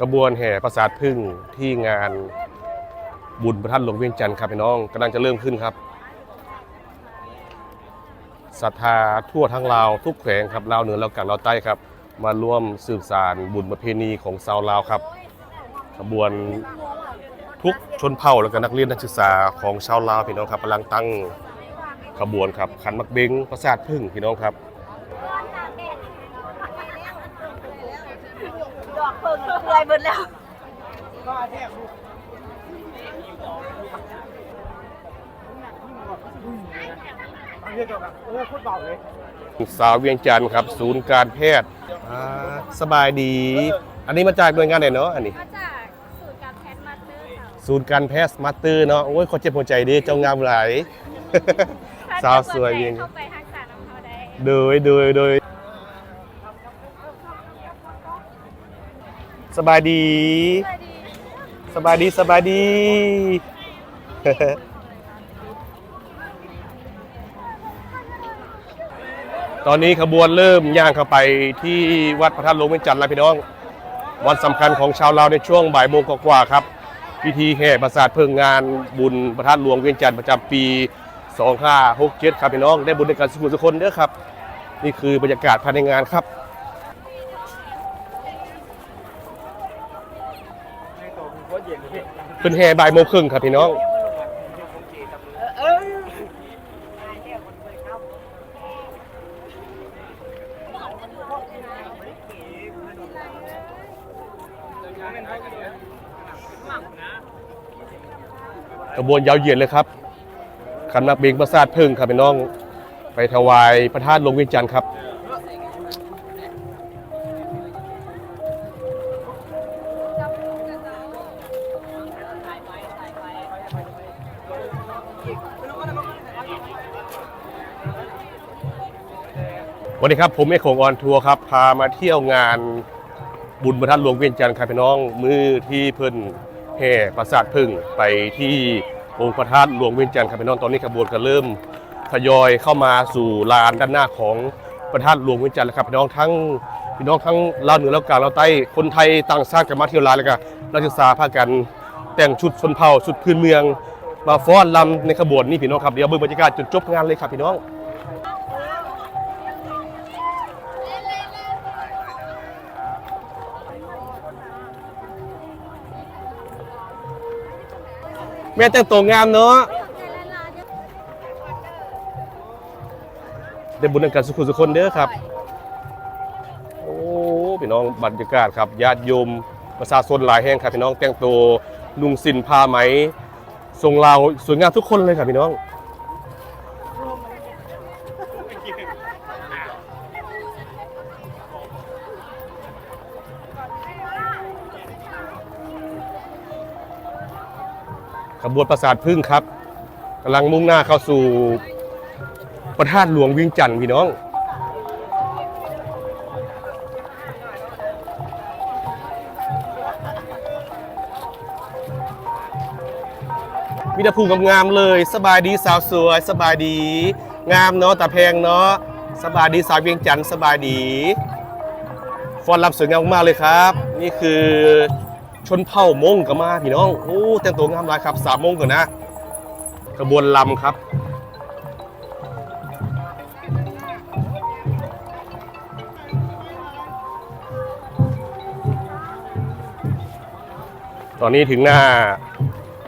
ขบวนแห่ประสาทพึ่งที่งานบุญพระธาตุหลวงเวียงจันทร์ครับพี่น้องกำลังจะเริ่มขึ้นครับศรัทธาทั่วทั้งลาวทุกแขวงครับลาวเหนือแล้วกลางลาวใต้ครับ มาร่วมสืบสารบุญประเพณีของชาวลาวครับขบวนทุกชนเผ่าแล้วก็นักเรียนนักศึกษาของชาวลาวพี่น้องครับกำลังตั้งขบวนครับขันมักเบงประสาทพึ่งพี่น้องครับ ด อกเพิ่งเปื่อยหมดแล้วสาวเวียงจันทร์ครับ ศูนย์การแพทย์อ่าสบายดี อันนี้มาจากหน่วยงานไหนเนาะอันนี้ มาจากสูตรการแพทย์มาสเตอร์ค่ะศูนย์การแพทย์มาสเตอร์เนาะโอ้ยขอเจ็บหัวใจดีเจ้างามหลาย สาวสวยเวียง เข้าไปทักษะน้ำเขาได้ โดยโดยโดย สบายดี สบายดีสบายดีตอนนี้ขบวนเริ่มย่างเข้าไปที่วัดพระธาตุหลวงเวียงจันทร์แล้วพี่น้อง วันสำคัญของชาวลาวในช่วงบ่ายโมงกว่าๆครับ พิธีแห่ประสาทเพิ่งงานบุญพระธาตุหลวงเวียงจันทร์ประจำปี2567ครับพี่น้องได้บุญในการสุขสุขคนเด้อครับ นี่คือบรรยากาศภายในงานครับ เป็นแห่บ่ายโมงครึ่งครับพี่น้อง กระบวนยาวเหยียดเลยครับขันนักเบงประสาทพึ่งครับพี่น้อง ไปถวายพระธาตุหลวงวียงจันทร์ครับ วันนี้ครับผมเอกของออนทัวร์ครับพามาเที่ยวงานบุญพระธาตุหลวงเวียงจันทร์ครับพี่น้องมือที่เพิ่นแห่ประสาทพึ่งไปที่องค์พระธาตุหลวงเวียงจันทร์ครับพี่น้องตอนนี้ขบวนก็เริ่มทยอยเข้ามาสู่ลานด้านหน้าของพระธาตุหลวงเวียงจันทร์แล้วครับพี่น้องทั้งพี่น้องทั้งลาวเหนือล้วกลางลาวใต้คนไทยต่างชาติกันมาเที่ยวลานแล้วก็นักศึกษาพากันแต่งชุดชนเผ่าชุดพื้นเมือง มาฟ้อนรำในขบวนนี่พี่น้องครับเดี๋ยวเบิ่งบรรยากาศจนจบงานเลยครับพี่น้อง ม่แต่งตัวงามเนาะได้บุญกันสุขุสุขคนเด้อครับ โอ้พี่น้องบรรยากาศครับญาติโยมประชาชนหลายแห่งครับพี่น้องแต่งตัวนุ่งสินผ้าไหมทรงลาวสวยงามทุกคนเลยครับพี่น้อง ขบวนประสาทพึ่งครับกำลังมุ่งหน้าเข้าสู่พระธาตุหลวงวิ่งจันทร์พี่น้อง มีแต่ภูงามๆเลย สบายดีสาวสวย สบายดี งามเนาะแตาแพงเนาะสบายดีสาวเวียงจันทร์สบายดีฟอนรับสวยงามมากเลยครับ นี่คือ ชนเผ่ามงก็มาพี่น้อง โอ้แต่งตัวงามหลายครับสามมงก่อนนะกระบวนลำครับ ตอนนี้ถึงหน้า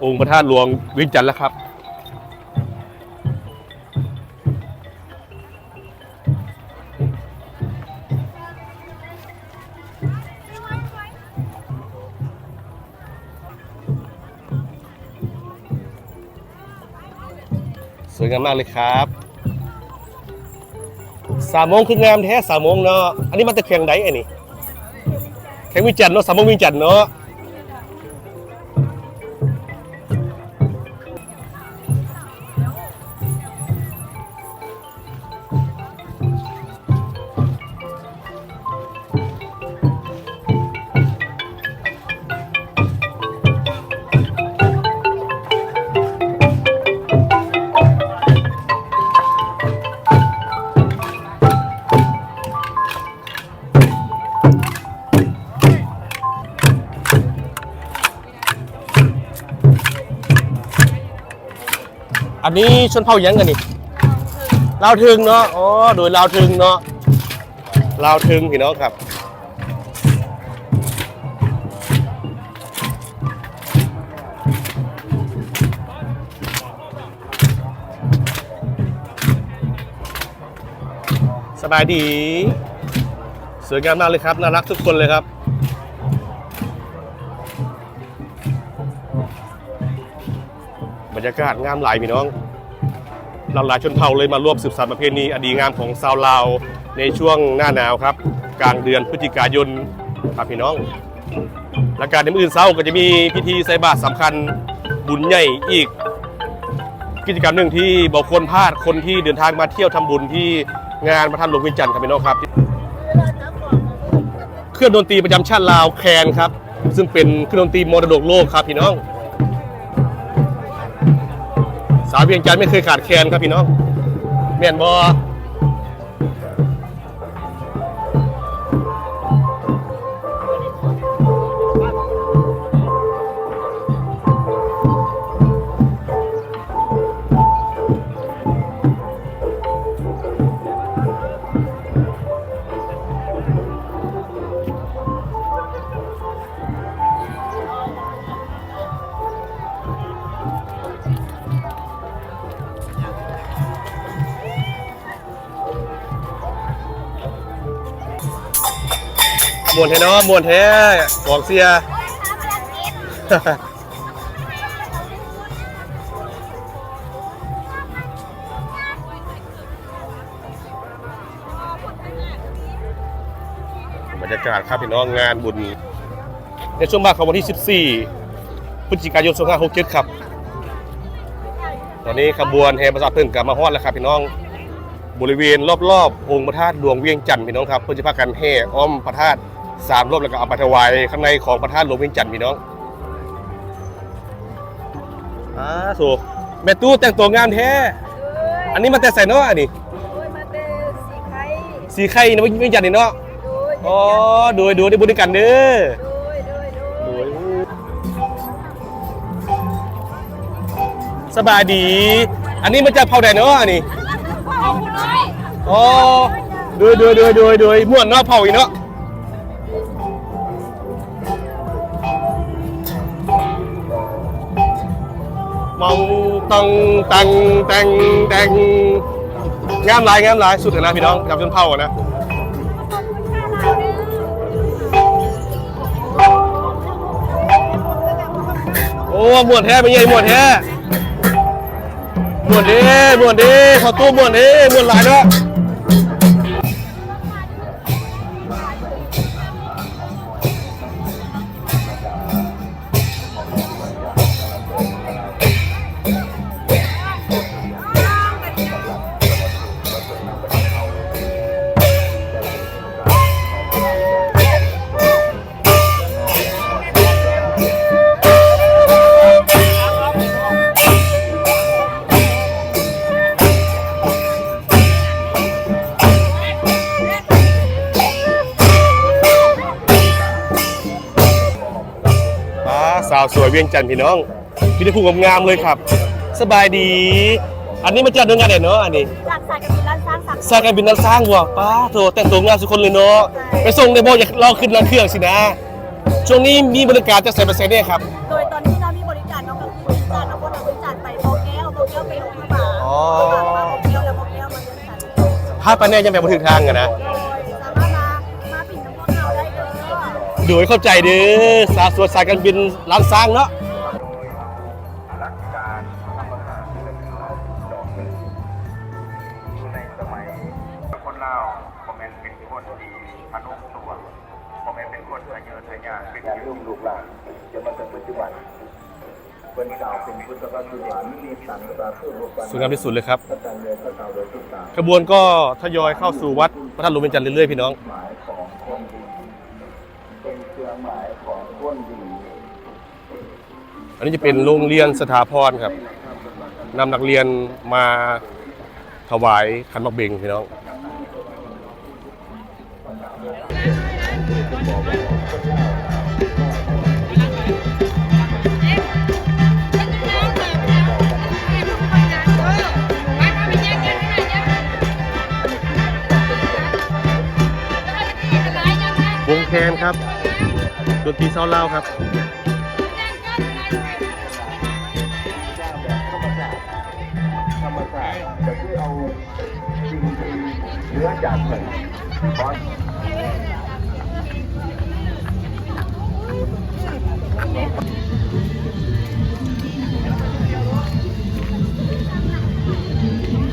องค์พระธาตุหลวงวิงจันทร์แล้วครับ สวยงามมากเลยครับสามโมงคืองามแท้สามโมงเนาะอันนี้มาแต่แข่งไดไอ้นี่แข่งวิจันทร์เนาะสามโมงวิจันทร์เนาะ นนี้ชนเผ่ายังกันนี่ลาวถึงเนาะอ๋อโดยลาวถึงเนาะลาวถึงพี่น้องครับสบายดีสวยงามมากเลยครับน่ารักทุกคนเลยครับ บรรยากาศงามหลายพี่น้องหลากหลายชนเผ่าเลยมาร่วมสืบสานประเพณีอดีงามของชาวลาวในช่วงหน้าหนาวครับ กลางเดือนพฤศจิกายนครับพี่น้องและการในมื้ออื่นเช้าก็จะมีพิธีใส่บาตรสำคัญบุญใหญ่อีก กิจกรรมหนึ่งที่บอกคนพลาดคนที่เดินทางมาเที่ยวทำบุญที่งานพระธาตุหลวงวียงจันทร์ครับพี่น้องครับ เครื่องดนตรีประจำชาติลาวแคนครับ ซึ่งเป็นเครื่องดนตรีมรดกโลกครับพี่น้อง สาวเวียงจันทร์ไม่เคยขาดแคลนครับพี่น้องแม่นบอ มวนแท้เนาะมวนแท้กองเสียบรรยากาศครับพี่น้องงานบุญ ในช่วงบ่ายของวันที่ 14 พฤศจิกายน 2567 ครับ ตอนนี้ขบวนแห่ประสาทพึ่งกลับมาฮอดแล้วครับพี่น้องบริเวณรอบๆ องค์พระธาตุหลวงเวียงจันทร์พี่น้องครับเพื่อจะพากันแห่อ้อมพระธาตุ สามรอบแล้วก็เอาไปถวายข้างในของพระธาตุหลวงเวียงจันทร์พี่น้องอ่าโถแม่ตู้แต่งตัวงามแท้ อันนี้มาแต่ใส่เนาะอันนี้โดยมาเตสีไข่สีไข่นะเวียงจันทร์นี่เนาะโดยอ๋อดูดูได้บุญด้วยกันเด้อโดยโดยโดยสบายดี อันนี้มาจากเผ่าใดเนาะอันนี้เอาเลยอ๋อดูดูดูดูดูม่วนเนาะเผ่าอีกเนาะ มองตองตังแตงแตงงามหลายงามหลายสุดเลยนะพี่น้องจับจนเผ่าอะนะโอ้หมวดแท้เป็นไงหมวดแท้หมวดดีหมวดดีขอตู้หมวดดีหมวดหลายเนาะ ป้าสาวสวยเวียงจันทร์พี่น้องพี่ได้พูดงามๆเลยครับ สบายดี อันนี้มาจากโรงงานไหนเนาะอันนี้จากสายการบินล้านสร้างสักสร้างการบินนั้นสร้างว่ะป้าโถแต่งตัวงามสุกคนเลยเนาะไปส่งในโบอยากรอขึ้นรถเครื่องสินะ ช่วงนี้มีบริการจากไซเปอร์เซ็นต์เนี่ยครับโดยตอนที่เรามีบริการน้องก็คือบริการน้องก็เราบริการไปโบแก้วโบแก้วไปลงมาอ๋อมาโบแก้วแล้วโบแก้วมาเดินสันถ้าไปเนี่ยยังไปบ่ถึงทางกันนะ เลยโดยเข้าใจเด้อสาสวยสายการบินร้านสร้างเนาะสุนทะเยงรุ่งลูกหลามาถึงปัจจุบันเป็นกล่าวเป็นพุทธวจนะมีสังสาธุรูปันสวยงามที่สุดเลยครับ ขบวนก็ทยอยเข้าสู่วัดพระธาตุหลวงเวีจันทร์เรื่อยๆ พี่น้องันนี้จะเป็นโรงเรียนสถาพรครับนำนักเรียนมาถวายขันมักเบงพี่น้องวงแคนครับดนตรีเศร้าเล่าครับ จากเพิ่นเพราะ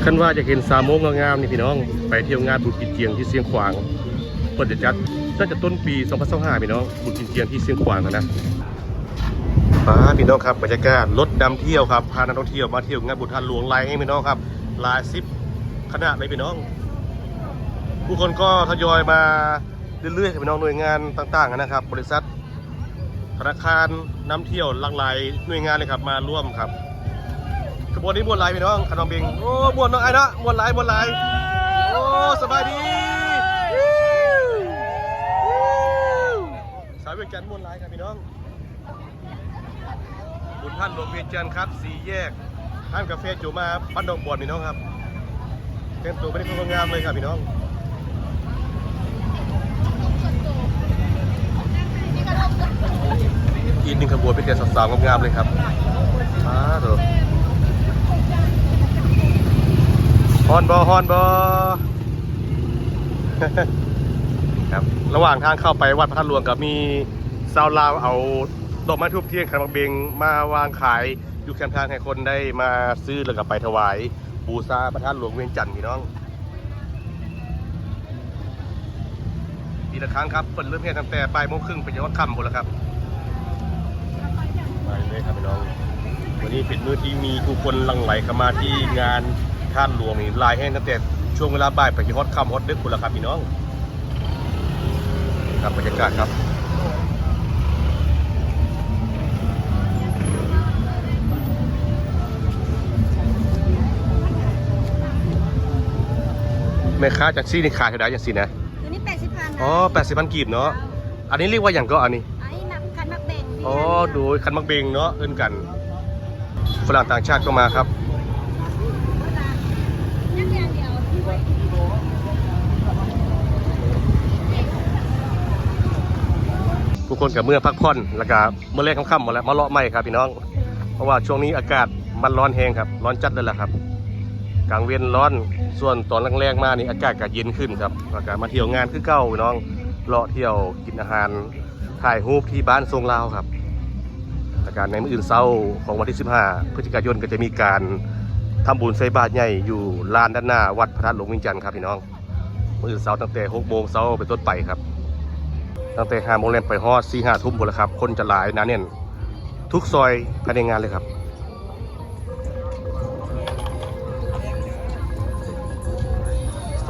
คันว่าจะเห็นสามโมงงามๆนี่พี่น้อง ไปเที่ยวงานบุญกินเจียงที่เชียงขวางเปิดจะจัดน่าจะต้นปี2025พี่น้องบุญกินเจียงที่เชียงขวางนะป้าพี่น้องครับบรรยากาศรถดำเที่ยวครับพานักท่องเที่ยวมาเที่ยวงานบุญทานหลวงไลายให้พี่น้องครับลายสิบขนาดเลยพี่น้อง ผู้คนก็ทยอยมาเรื่อยๆครับน้องหน่วยงานต่างๆนะครับ บริษัทธนาคารน้ำเที่ยวหลากหลายหน่วยงานเลยครับมาร่วมครับขบวนนี้มวนหลายพี่น้องขนมเบงโอ้มวนน้องไอ้นะมวนหลายมวนหลายโอ้สบายดีสายเวียงจันทร์มวนหลายครับพี่น้องบุญท่านหลวงเวียงจันทร์ครับสี่แยกห้างกาแฟจูมาบ้านดงบอนพี่น้องครับแต่งตัวไม่ได้คนงามเลยครับพี่น้อง อีกหนึ่งขบวนเป็นแต่สาวๆงามๆเลยครับอ้าโถฮอนบอฮอนบอครับระหว่างทางเข้าไปวัดพระธาตุหลวงกับมีซาวลาวเอาดอกไม้ทูบเทียนขันบักเบงมาวางขายอยู่แคมป์ทางให้คนได้มาซื้อแล้วก็ไปถวายบูชาพระธาตุหลวงเวียงจันทร์พี่น้อง ปีละครั้งครับเปิดเริ่มเฮ็ดตั้งแต่ปลายโมงครึ่งไปจนว่าค่ำหมดแล้วครับไปเลยครับพี่น้อง วันนี้เป็นมื้อที่มีผู้คนหลั่งไหลเข้ามาที่งานท่านหลวงนี่ลายแห้งตั้งแต่ช่วงเวลาบ่ายไปที่ฮอตค่ำฮอตดึกคุณละครับพี่น้อง ครับบรรยากาศครับแม่ค้าจากซี่นี่ขายเท่าไหร่จากซี่นะ อ๋อแปดสิบพันกีบเนาะ อันนี้เรียกว่าอย่างก็อันนี้ อันนี้หมักคันหมักเบ่งอ๋อโดยคันมักเบงเนาะเอิ้นกัน ฝรั่งต่างชาติก็มาครับนั่นอย่างเดียวทุกคนกับเมื่อพักผ่อนแล้วก็เมื่อแรกค่ำๆหมดแล้วมาเลาะไม่ครับพี่น้อง เพราะว่าช่วงนี้อากาศมันร้อนแห้งครับ ร้อนจัดเลยแหละครับ กลางเวียนร้อน ส่วนตอนแรงๆมานี่อากาศก็เย็นขึ้นครับอากาศมาเที่ยวงานคือเก่าพี่น้องเลาะเที่ยวกินอาหารถ่ายรูปที่บ้านทรงลาวครับ อากาศในมื้ออื่นเช้าของวันที่ 15 พฤศจิกายนก็จะมีการทำบุญใส่บาตรใหญ่อยู่ลานด้านหน้าวัดพระธาตุหลวงวิงจันทร์ครับพี่น้องมื้ออื่นเช้าตั้งแต่6โมงเช้าเป็นต้นไปครับ ตั้งแต่ห้าโมงเย็นไปฮอดสี่ห้าทุ่มหมดแล้วครับ คนจะหลายนะเนี่ยทุกซอยภายในงานเลยครับ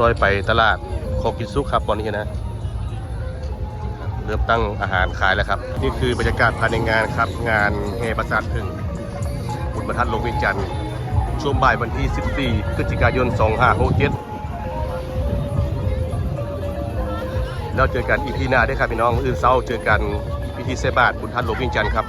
ซอยไปตลาดโคกินซุกครับตอนนี้นะเริ่มตั้งอาหารขายแล้วครับ นี่คือบรรยากาศภายในงานครับ งานแห่ประสาทพึ่งบุญประทัดลงวียงจันทร์ช่วงบ่ายวันที่ 14พฤศจิกายน 2567แล้วเจอกันอีพีหน้าได้ครับพี่น้องมื้ออื่นเศร้าเจอกันพิธีเซบาทบุญทันหลวงวียงจันทร์ครับ